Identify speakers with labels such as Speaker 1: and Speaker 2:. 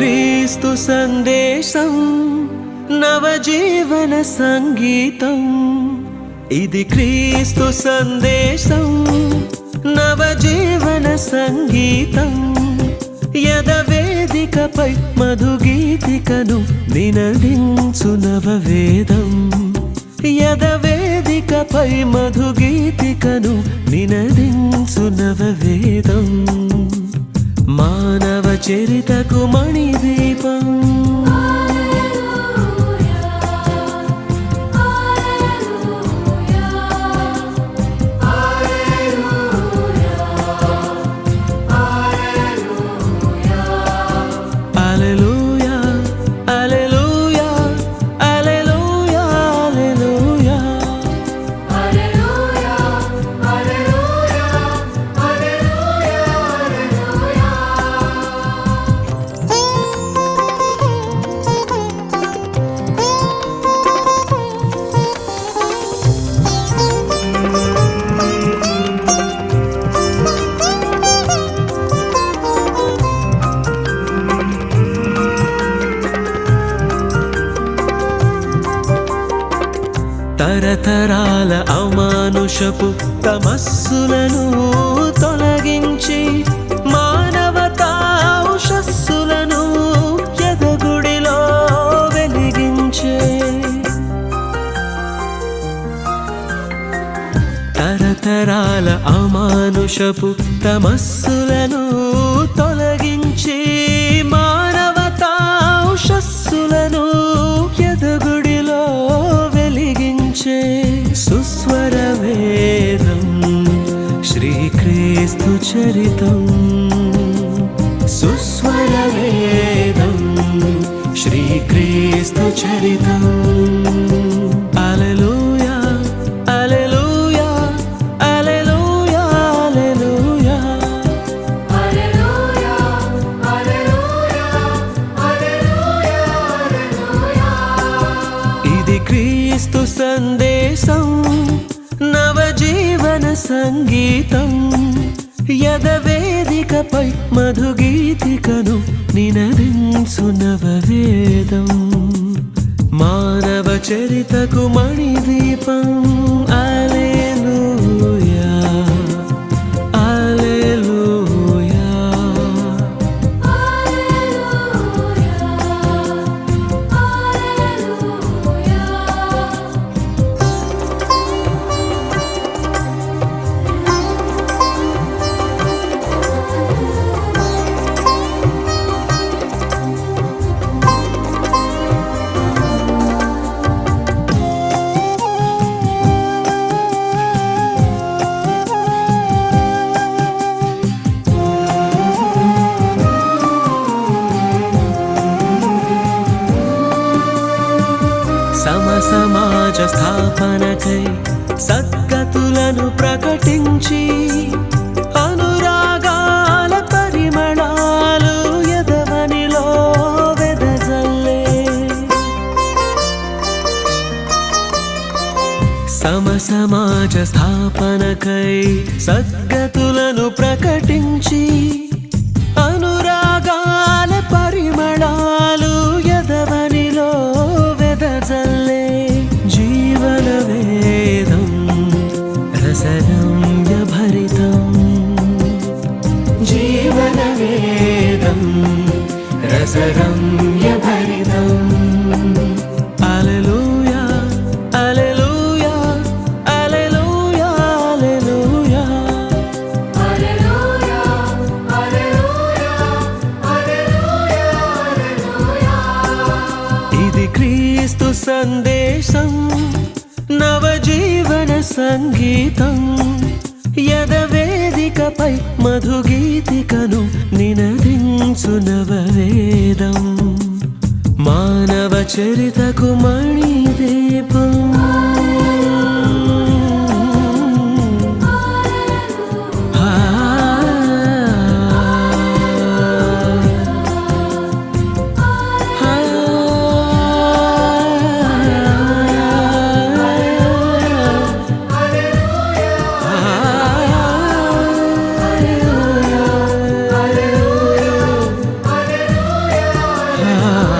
Speaker 1: క్రీస్తు సందేశం నవజీవన సంగీతం. ఇది క్రీస్తు సందేశం నవజీవన సంగీతం. యదవేదికపై మధుగీతికను నినదించు నవవేదం. యదవేదికపై మధుగీతికను నినదించు నవవేదం. చరితకు మణిదీపం. తరతరాల అమానుషపు తమస్సులను తొలగించి మానవతా ఉషస్సులను ఎదగుడిలో వెలిగించే తరతరాల అమానుషపు తమస్సులను తొలగించి శ్రీక్రీస్తు చరితం. Alleluia alleluia alleluia alleluia. ఇది క్రీస్తు సందేశం నవజీవన సంగీతం. యదవేదికపై మధుగీతికను నినదించునవవేదం. మానవ చరితకు మణిదీపం. అలేనుయా సమసమాజ స్థాపనకై సద్గతులను ప్రకటించి అనురాగాల పరిమళాలు ఎదవనిలో వెదజల్లే. సమసమాజ స్థాపనకై సద్గతులను ప్రకటించి సందేశం నవజీవన సంగీతం. యదవేదికపై మధుగీతికను నిన నినదించు నవవేదం మానవ చరితకు మణిదీపం. now.